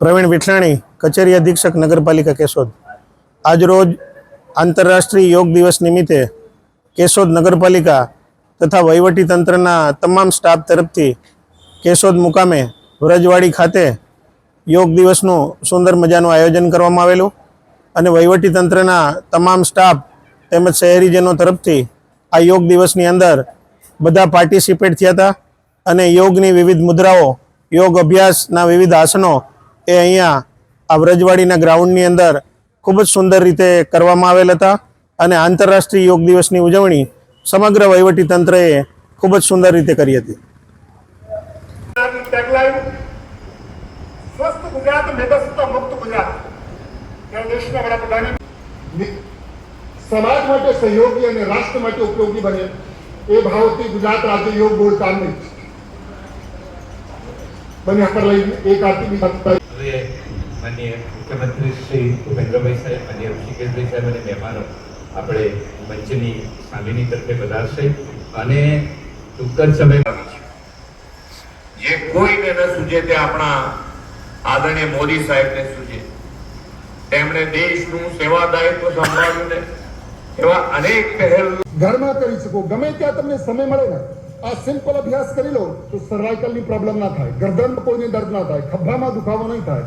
પ્રવીણ વિઠલાણી કચેરી અધિક્ષક, નગરપાલિકા કેશોદ. આજરોજ આંતરરાષ્ટ્રીય યોગ દિવસ નિમિત્તે કેશોદ નગરપાલિકા તથા વહીવટી તંત્રના તમામ સ્ટાફ તરફથી કેશોદ મુકામે વ્રજવાડી ખાતે યોગ દિવસનું સુંદર મજાનું આયોજન કરવામાં આવેલું અને વહીવટી તંત્રના તમામ સ્ટાફ તેમજ શહેરીજનો તરફથી આ યોગ દિવસની અંદર બધા પાર્ટિસિપેટ થયા હતા અને યોગની વિવિધ મુદ્રાઓ, યોગ અભ્યાસના વિવિધ આસનો એ અહીંયા આ વ્રજવાડીના ગ્રાઉન્ડની અંદર ખૂબ જ સુંદર રીતે કરવામાં આવેલ હતા અને આંતરરાષ્ટ્રીય યોગ દિવસની ઉજવણી સમગ્ર વહીવટી તંત્રએ ખૂબ જ સુંદર રીતે કરી હતી. સમાજ માટે સહયોગી અને રાષ્ટ્ર માટે ઉપયોગી બને એ ભાવથી ગુજરાત રાજ્ય યોગ બોર્ડ કામની બને પર લઈ એક આરતી હવે મુખ્યમંત્રી શ્રી ભૂપેન્દ્રભાઈ સાહેબ અને ઋષિકેશભાઈ સાહેબ અને મહેમાનો આપણે મંચની સામેની તરફે વધારશે અને ટૂંક જ સમય જે કોઈને ન સૂજે તે આપણા આદરણીય મોદી સાહેબને સૂજે. તેમણે દેશનું સેવા દાયિત્વ સંભાળ્યું ને એવા અનેક પહેલ ઘરમાં કરી શકો. ગમે ત્યાં તમને સમય મળે ને આ સિમ્પલ અભ્યાસ કરી લો તો સર્વાઇકલની પ્રોબ્લેમ ના થાય. ગરદન કોઈને દર્દ ના થાય. ખભામાં દુખાવો નહીં થાય.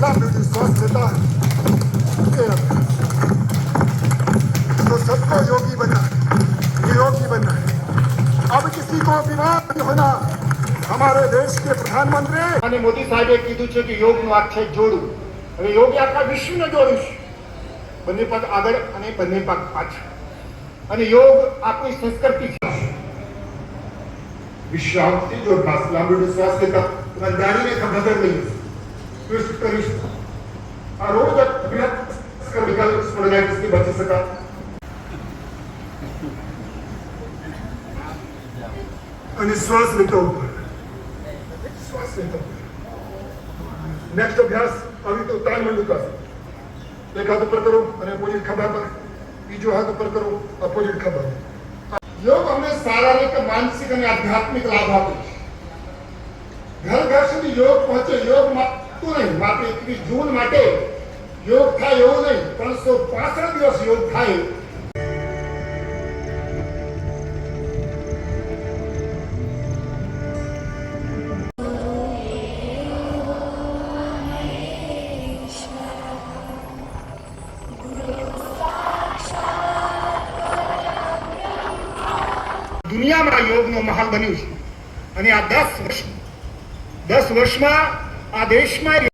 લાંબી શ્વાસ લેતા એ રખતા. तो सबको योगी बना निरोगी बनना है अब किसी को बीमार नहीं होना हमारे देश के प्रधानमंत्री અને મોદી સાહેબે કીધું છે કે યોગનું આખ્યાય જોડવું હવે યોગે આખા વિશ્વને જોડ્યું છે બંને પગ આગળ અને બંને પગ પાછળ અને યોગ આપણી સંસ્કૃતિ છે विश्रांति जो अभ्यास लांबी श्वास लेता બંધાણીને ખબર નહીં કૃષ્ણ કૃષ્ણ આ રોજ અભિનત કમિકલ સ્પોન્ડિલાઇટિસથી બચી શકા અને શ્વાસ લેતો ઉપર શ્વાસ લેતો નેક્સ્ટ અભ્યાસ આવી તો તાલ મંડુકાસ એક હાથ ઉપર કરો અને ઓપોઝિટ ખભા પર બીજો હાથ ઉપર કરો ઓપોઝિટ ખભા યોગ અમને શારીરિક માનસિક અને આધ્યાત્મિક લાભ આપે છે સુધી યોગ પહોંચે, યોગ માતું નહીં. માત્ર એકવીસ જૂન માટે યોગ થાય એવું નહીં. ત્રણસો પાસઠ દિવસ યોગ થાય. દુનિયામાં યોગનો મહાલ બન્યું છે. અને આ દસ વર્ષ દસ વર્ષમાં આ દેશમાં